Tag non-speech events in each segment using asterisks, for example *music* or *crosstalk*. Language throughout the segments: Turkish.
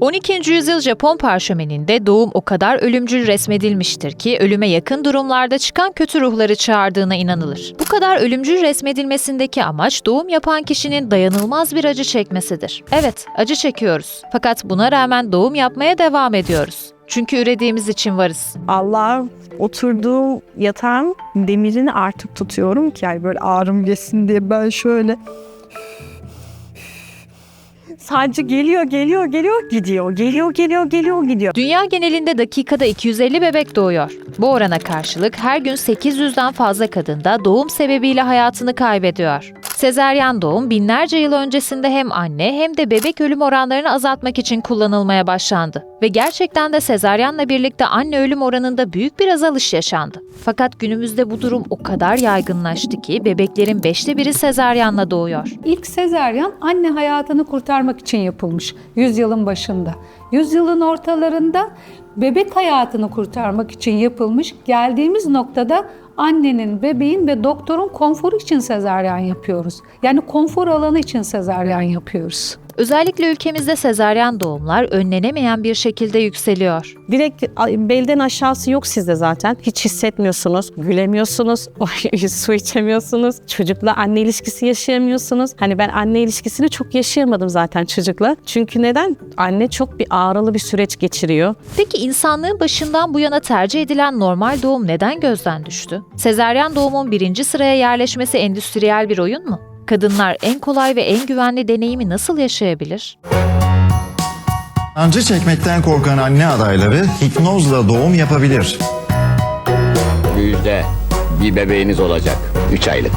12. yüzyıl Japon parşömeninde doğum o kadar ölümcül resmedilmiştir ki ölüme yakın durumlarda çıkan kötü ruhları çağırdığına inanılır. Bu kadar ölümcül resmedilmesindeki amaç doğum yapan kişinin dayanılmaz bir acı çekmesidir. Evet, acı çekiyoruz. Fakat buna rağmen doğum yapmaya devam ediyoruz. Çünkü ürediğimiz için varız. Allah oturduğum yatağın demirini artık tutuyorum ki yani böyle ağrım geçsin diye ben şöyle sadece geliyor geliyor geliyor gidiyor geliyor geliyor geliyor gidiyor. Dünya genelinde dakikada 250 bebek doğuyor. Bu orana karşılık her gün 800'den fazla kadın da doğum sebebiyle hayatını kaybediyor. Sezeryan doğum binlerce yıl öncesinde hem anne hem de bebek ölüm oranlarını azaltmak için kullanılmaya başlandı. Ve gerçekten de sezeryanla birlikte anne ölüm oranında büyük bir azalış yaşandı. Fakat günümüzde bu durum o kadar yaygınlaştı ki bebeklerin beşte biri sezeryanla doğuyor. İlk sezaryen anne hayatını kurtarmak için yapılmış yüzyılın başında. Yüzyılın ortalarında bebek hayatını kurtarmak için yapılmış. Geldiğimiz noktada annenin, bebeğin ve doktorun konforu için sezaryen yapıyoruz. Yani konfor alanı için sezaryen yapıyoruz. Özellikle ülkemizde sezeryan doğumlar önlenemeyen bir şekilde yükseliyor. Direkt belden aşağısı yok sizde zaten. Hiç hissetmiyorsunuz, gülemiyorsunuz, *laughs* su içemiyorsunuz. Çocukla anne ilişkisi yaşayamıyorsunuz. Hani ben anne ilişkisini çok yaşayamadım zaten çocukla. Çünkü neden? Anne çok bir ağrılı bir süreç geçiriyor. Peki insanlığın başından bu yana tercih edilen normal doğum neden gözden düştü? Sezeryan doğumun birinci sıraya yerleşmesi endüstriyel bir oyun mu? Kadınlar en kolay ve en güvenli deneyimi nasıl yaşayabilir? Sancı çekmekten korkan anne adayları hipnozla doğum yapabilir. Müjde. Bir bebeğiniz olacak. 3 aylık.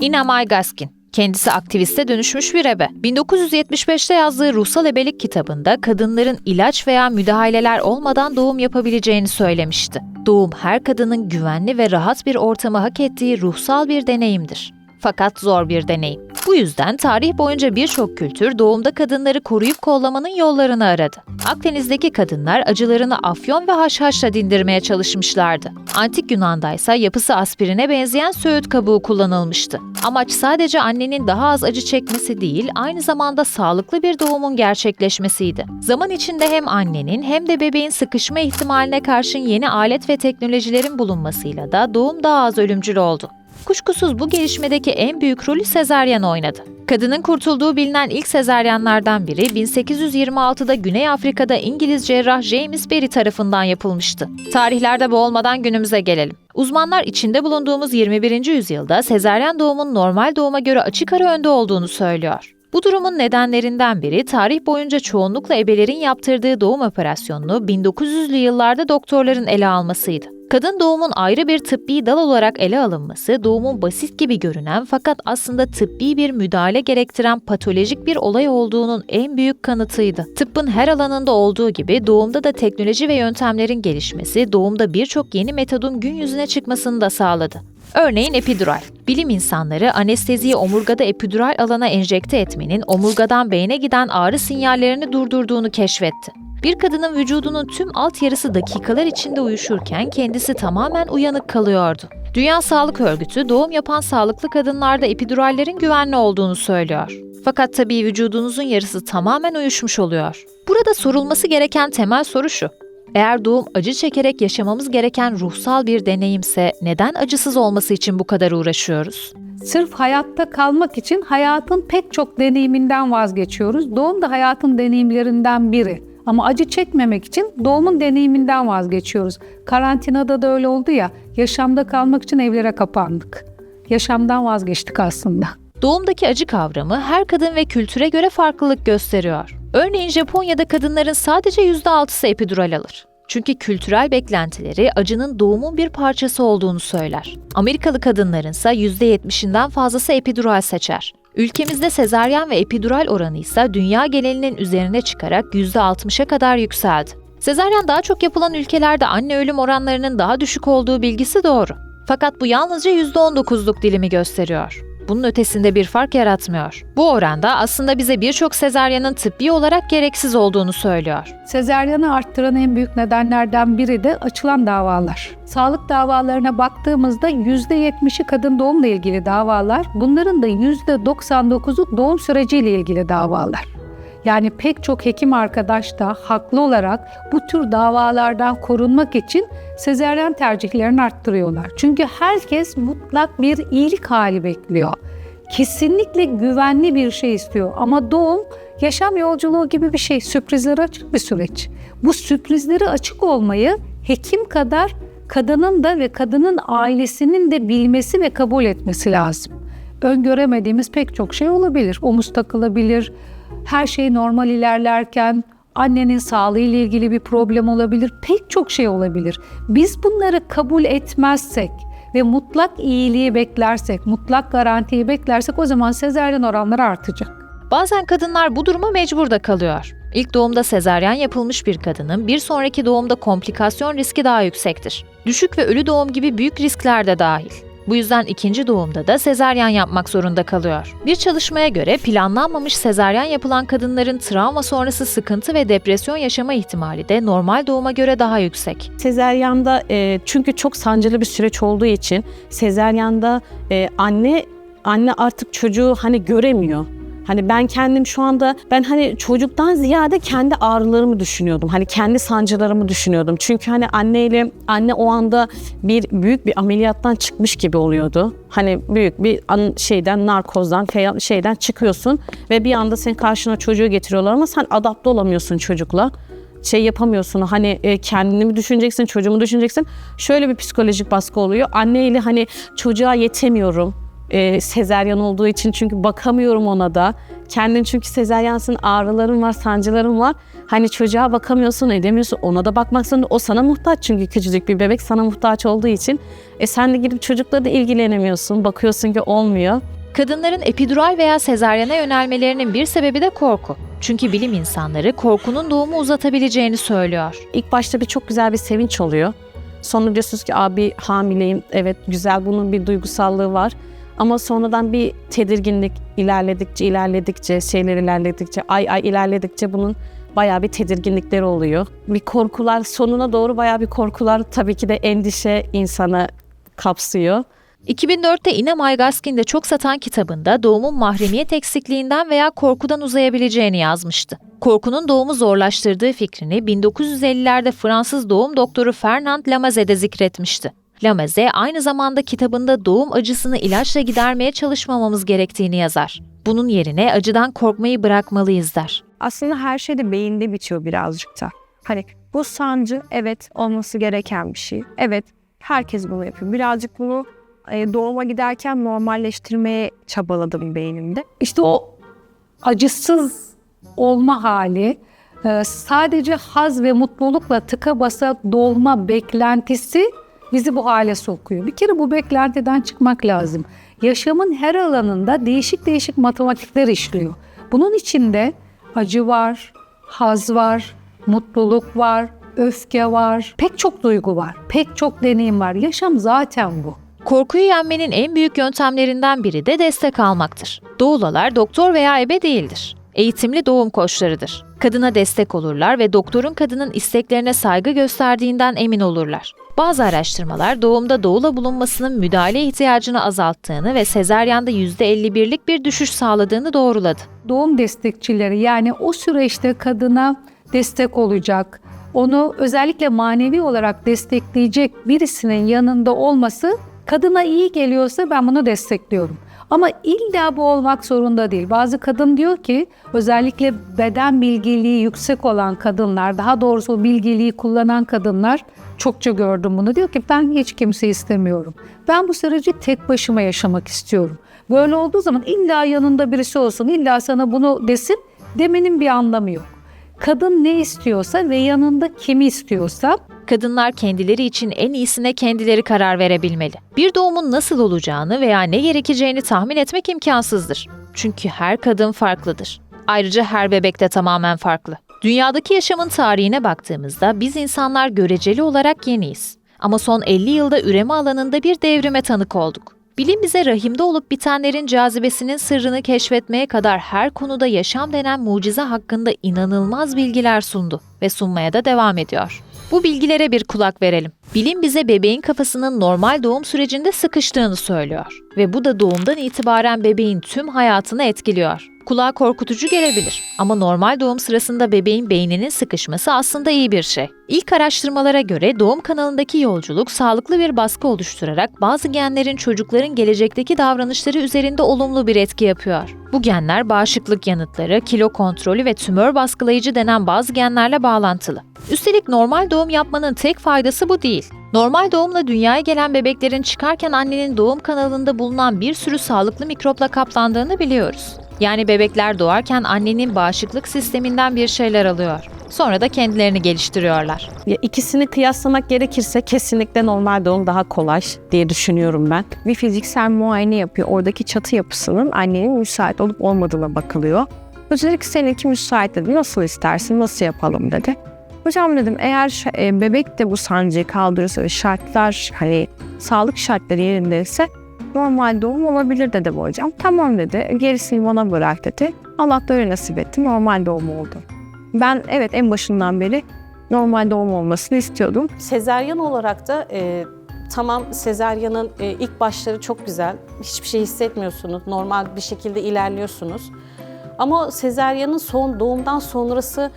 Inamay Gaskin. Kendisi aktiviste dönüşmüş bir ebe. 1975'te yazdığı Ruhsal Ebelik kitabında kadınların ilaç veya müdahaleler olmadan doğum yapabileceğini söylemişti. Doğum her kadının güvenli ve rahat bir ortamı hak ettiği ruhsal bir deneyimdir. Fakat zor bir deneyim. Bu yüzden tarih boyunca birçok kültür doğumda kadınları koruyup kollamanın yollarını aradı. Akdeniz'deki kadınlar acılarını afyon ve haşhaşla dindirmeye çalışmışlardı. Antik Yunan'da ise yapısı aspirine benzeyen söğüt kabuğu kullanılmıştı. Amaç sadece annenin daha az acı çekmesi değil, aynı zamanda sağlıklı bir doğumun gerçekleşmesiydi. Zaman içinde hem annenin hem de bebeğin sıkışma ihtimaline karşın yeni alet ve teknolojilerin bulunmasıyla da doğum daha az ölümcül oldu. Kuşkusuz bu gelişmedeki en büyük rolü sezaryen oynadı. Kadının kurtulduğu bilinen ilk sezaryenlerden biri 1826'da Güney Afrika'da İngiliz cerrah James Berry tarafından yapılmıştı. Tarihlerde bu olmadan günümüze gelelim. Uzmanlar içinde bulunduğumuz 21. yüzyılda sezaryen doğumun normal doğuma göre açık ara önde olduğunu söylüyor. Bu durumun nedenlerinden biri tarih boyunca çoğunlukla ebelerin yaptırdığı doğum operasyonunu 1900'lü yıllarda doktorların ele almasıydı. Kadın doğumun ayrı bir tıbbi dal olarak ele alınması, doğumun basit gibi görünen fakat aslında tıbbi bir müdahale gerektiren patolojik bir olay olduğunun en büyük kanıtıydı. Tıbbın her alanında olduğu gibi doğumda da teknoloji ve yöntemlerin gelişmesi, doğumda birçok yeni metodun gün yüzüne çıkmasını da sağladı. Örneğin epidural. Bilim insanları anesteziyi omurgada epidural alana enjekte etmenin omurgadan beyne giden ağrı sinyallerini durdurduğunu keşfetti. Bir kadının vücudunun tüm alt yarısı dakikalar içinde uyuşurken kendisi tamamen uyanık kalıyordu. Dünya Sağlık Örgütü doğum yapan sağlıklı kadınlarda epidurallerin güvenli olduğunu söylüyor. Fakat tabii vücudunuzun yarısı tamamen uyuşmuş oluyor. Burada sorulması gereken temel soru şu. Eğer doğum acı çekerek yaşamamız gereken ruhsal bir deneyimse neden acısız olması için bu kadar uğraşıyoruz? Sırf hayatta kalmak için hayatın pek çok deneyiminden vazgeçiyoruz. Doğum da hayatın deneyimlerinden biri. Ama acı çekmemek için doğumun deneyiminden vazgeçiyoruz. Karantinada da öyle oldu ya, yaşamda kalmak için evlere kapandık. Yaşamdan vazgeçtik aslında. Doğumdaki acı kavramı her kadın ve kültüre göre farklılık gösteriyor. Örneğin Japonya'da kadınların sadece %6'sı epidural alır. Çünkü kültürel beklentileri acının doğumun bir parçası olduğunu söyler. Amerikalı kadınların ise %70'inden fazlası epidural seçer. Ülkemizde sezaryen ve epidural oranı ise dünya genelinin üzerine çıkarak %60'a kadar yükseldi. Sezaryen daha çok yapılan ülkelerde anne ölüm oranlarının daha düşük olduğu bilgisi doğru. Fakat bu yalnızca %19'luk dilimi gösteriyor. Bunun ötesinde bir fark yaratmıyor. Bu oranda aslında bize birçok sezaryenin tıbbi olarak gereksiz olduğunu söylüyor. Sezaryanı arttıran en büyük nedenlerden biri de açılan davalar. Sağlık davalarına baktığımızda %70'i kadın doğumla ilgili davalar, bunların da %99'u doğum süreciyle ilgili davalar. Yani pek çok hekim arkadaş da haklı olarak bu tür davalardan korunmak için sezeryen tercihlerini arttırıyorlar. Çünkü herkes mutlak bir iyilik hali bekliyor. Kesinlikle güvenli bir şey istiyor ama doğum yaşam yolculuğu gibi bir şey, sürprizlere açık bir süreç. Bu sürprizlere açık olmayı hekim kadar kadının da ve kadının ailesinin de bilmesi ve kabul etmesi lazım. Öngöremediğimiz pek çok şey olabilir. Omuz takılabilir, her şey normal ilerlerken annenin sağlığı ile ilgili bir problem olabilir. Pek çok şey olabilir. Biz bunları kabul etmezsek ve mutlak iyiliği beklersek, mutlak garantiyi beklersek o zaman sezaryen oranları artacak. Bazen kadınlar bu duruma mecbur da kalıyor. İlk doğumda sezaryen yapılmış bir kadının bir sonraki doğumda komplikasyon riski daha yüksektir. Düşük ve ölü doğum gibi büyük riskler de dahil. Bu yüzden ikinci doğumda da sezaryen yapmak zorunda kalıyor. Bir çalışmaya göre planlanmamış sezaryen yapılan kadınların travma sonrası sıkıntı ve depresyon yaşama ihtimali de normal doğuma göre daha yüksek. Sezeryanda e, çünkü çok sancılı bir süreç olduğu için sezeryanda e, anne anne artık çocuğu hani göremiyor. Hani ben kendim şu anda ben hani çocuktan ziyade kendi ağrılarımı düşünüyordum. Hani kendi sancılarımı düşünüyordum. Çünkü hani anneyle anne o anda bir büyük bir ameliyattan çıkmış gibi oluyordu. Hani büyük bir şeyden narkozdan şeyden çıkıyorsun ve bir anda senin karşına çocuğu getiriyorlar ama sen adapte olamıyorsun çocukla şey yapamıyorsun. Hani e, kendini mi düşüneceksin, çocuğumu düşüneceksin. Şöyle bir psikolojik baskı oluyor. Anneyle hani çocuğa yetemiyorum. E, sezeryan olduğu için çünkü bakamıyorum ona da. Kendin çünkü sezeryansın, ağrıların var, sancıların var. Hani çocuğa bakamıyorsun, edemiyorsun. Ona da bakmak zorunda. O sana muhtaç çünkü küçücük bir bebek sana muhtaç olduğu için. E sen de gidip çocukla da ilgilenemiyorsun. Bakıyorsun ki olmuyor. Kadınların epidural veya sezaryene yönelmelerinin bir sebebi de korku. Çünkü bilim insanları korkunun doğumu uzatabileceğini söylüyor. İlk başta bir çok güzel bir sevinç oluyor. Sonra diyorsunuz ki abi hamileyim. Evet güzel bunun bir duygusallığı var. Ama sonradan bir tedirginlik ilerledikçe ilerledikçe şeyler ilerledikçe ay ay ilerledikçe bunun bayağı bir tedirginlikleri oluyor. Bir korkular sonuna doğru bayağı bir korkular tabii ki de endişe insanı kapsıyor. 2004'te Ina Maygaskin de çok satan kitabında doğumun mahremiyet eksikliğinden veya korkudan uzayabileceğini yazmıştı. Korkunun doğumu zorlaştırdığı fikrini 1950'lerde Fransız doğum doktoru Fernand Lamaze de zikretmişti. Lamaze aynı zamanda kitabında doğum acısını ilaçla gidermeye çalışmamamız gerektiğini yazar. Bunun yerine acıdan korkmayı bırakmalıyız der. aslında her şey de beyinde bitiyor birazcık da. Hani bu sancı evet olması gereken bir şey. Evet herkes bunu yapıyor. Birazcık bunu e, doğuma giderken normalleştirmeye çabaladım beynimde. İşte o acısız olma hali e, sadece haz ve mutlulukla tıka basa dolma beklentisi bizi bu hale sokuyor. Bir kere bu beklentiden çıkmak lazım. Yaşamın her alanında değişik değişik matematikler işliyor. Bunun içinde acı var, haz var, mutluluk var, öfke var, pek çok duygu var, pek çok deneyim var. Yaşam zaten bu. Korkuyu yenmenin en büyük yöntemlerinden biri de destek almaktır. Doğulalar doktor veya ebe değildir. Eğitimli doğum koçlarıdır. Kadına destek olurlar ve doktorun kadının isteklerine saygı gösterdiğinden emin olurlar. Bazı araştırmalar doğumda doğula bulunmasının müdahale ihtiyacını azalttığını ve sezaryanda %51'lik bir düşüş sağladığını doğruladı. doğum destekçileri yani o süreçte kadına destek olacak, onu özellikle manevi olarak destekleyecek birisinin yanında olması kadına iyi geliyorsa ben bunu destekliyorum. Ama illa bu olmak zorunda değil. Bazı kadın diyor ki özellikle beden bilgiliği yüksek olan kadınlar, daha doğrusu o bilgiliği kullanan kadınlar çokça gördüm bunu. Diyor ki ben hiç kimse istemiyorum. Ben bu süreci tek başıma yaşamak istiyorum. Böyle olduğu zaman illa yanında birisi olsun, illa sana bunu desin demenin bir anlamı yok. Kadın ne istiyorsa ve yanında kimi istiyorsa Kadınlar kendileri için en iyisine kendileri karar verebilmeli. Bir doğumun nasıl olacağını veya ne gerekeceğini tahmin etmek imkansızdır. Çünkü her kadın farklıdır. Ayrıca her bebek de tamamen farklı. Dünyadaki yaşamın tarihine baktığımızda biz insanlar göreceli olarak yeniyiz. Ama son 50 yılda üreme alanında bir devrime tanık olduk. Bilim bize rahimde olup bitenlerin cazibesinin sırrını keşfetmeye kadar her konuda yaşam denen mucize hakkında inanılmaz bilgiler sundu ve sunmaya da devam ediyor. Bu bilgilere bir kulak verelim. Bilim bize bebeğin kafasının normal doğum sürecinde sıkıştığını söylüyor ve bu da doğumdan itibaren bebeğin tüm hayatını etkiliyor. Kulağa korkutucu gelebilir ama normal doğum sırasında bebeğin beyninin sıkışması aslında iyi bir şey. İlk araştırmalara göre doğum kanalındaki yolculuk sağlıklı bir baskı oluşturarak bazı genlerin çocukların gelecekteki davranışları üzerinde olumlu bir etki yapıyor. Bu genler bağışıklık yanıtları, kilo kontrolü ve tümör baskılayıcı denen bazı genlerle bağlantılı. Üstelik normal doğum yapmanın tek faydası bu değil. Normal doğumla dünyaya gelen bebeklerin çıkarken annenin doğum kanalında bulunan bir sürü sağlıklı mikropla kaplandığını biliyoruz. Yani bebekler doğarken annenin bağışıklık sisteminden bir şeyler alıyor. Sonra da kendilerini geliştiriyorlar. Ya ikisini kıyaslamak gerekirse kesinlikle normal doğum daha kolay diye düşünüyorum ben. Bir fiziksel muayene yapıyor. Oradaki çatı yapısının annenin müsait olup olmadığına bakılıyor. Ki seninki müsait dedi. Nasıl istersin, nasıl yapalım dedi. Hocam dedim eğer e, bebek de bu sancıyı kaldırırsa ve şartlar hani sağlık şartları yerindeyse normal doğum olabilir dedi bu hocam. Tamam dedi. Gerisini bana bırak dedi. Allah da öyle nasip etti. Normal doğum oldu. Ben evet en başından beri normal doğum olmasını istiyordum. Sezeryan olarak da e, tamam sezeryanın e, ilk başları çok güzel. Hiçbir şey hissetmiyorsunuz. Normal bir şekilde ilerliyorsunuz. Ama sezeryanın son doğumdan sonrası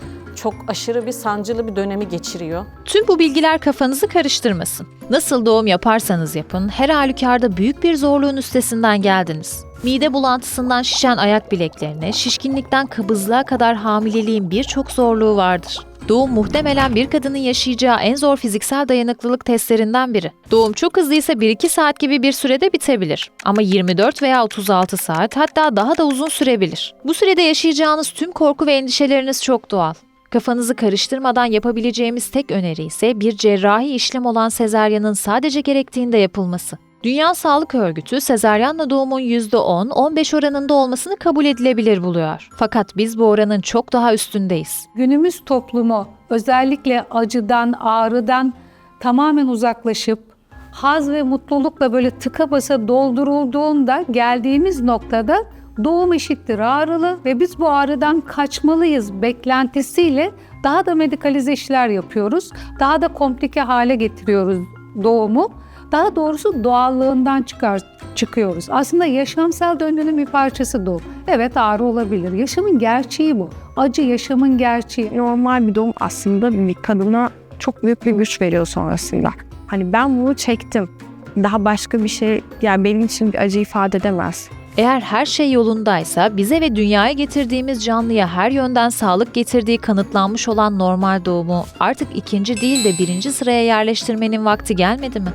çok aşırı bir sancılı bir dönemi geçiriyor. Tüm bu bilgiler kafanızı karıştırmasın. Nasıl doğum yaparsanız yapın, her halükarda büyük bir zorluğun üstesinden geldiniz. Mide bulantısından şişen ayak bileklerine, şişkinlikten kabızlığa kadar hamileliğin birçok zorluğu vardır. Doğum muhtemelen bir kadının yaşayacağı en zor fiziksel dayanıklılık testlerinden biri. Doğum çok hızlıysa 1-2 saat gibi bir sürede bitebilir. Ama 24 veya 36 saat hatta daha da uzun sürebilir. Bu sürede yaşayacağınız tüm korku ve endişeleriniz çok doğal. Kafanızı karıştırmadan yapabileceğimiz tek öneri ise bir cerrahi işlem olan sezaryanın sadece gerektiğinde yapılması. Dünya Sağlık Örgütü sezaryanla doğumun %10-15 oranında olmasını kabul edilebilir buluyor. Fakat biz bu oranın çok daha üstündeyiz. Günümüz toplumu özellikle acıdan, ağrıdan tamamen uzaklaşıp haz ve mutlulukla böyle tıka basa doldurulduğunda geldiğimiz noktada doğum eşittir ağrılı ve biz bu ağrıdan kaçmalıyız beklentisiyle daha da medikalize işler yapıyoruz. Daha da komplike hale getiriyoruz doğumu. Daha doğrusu doğallığından çıkar, çıkıyoruz. Aslında yaşamsal döngünün bir parçası doğum. Evet ağrı olabilir. Yaşamın gerçeği bu. Acı yaşamın gerçeği. normal bir doğum aslında bir kadına çok büyük bir güç veriyor sonrasında. Hani ben bunu çektim. Daha başka bir şey yani benim için bir acı ifade edemez. Eğer her şey yolundaysa bize ve dünyaya getirdiğimiz canlıya her yönden sağlık getirdiği kanıtlanmış olan normal doğumu artık ikinci değil de birinci sıraya yerleştirmenin vakti gelmedi mi?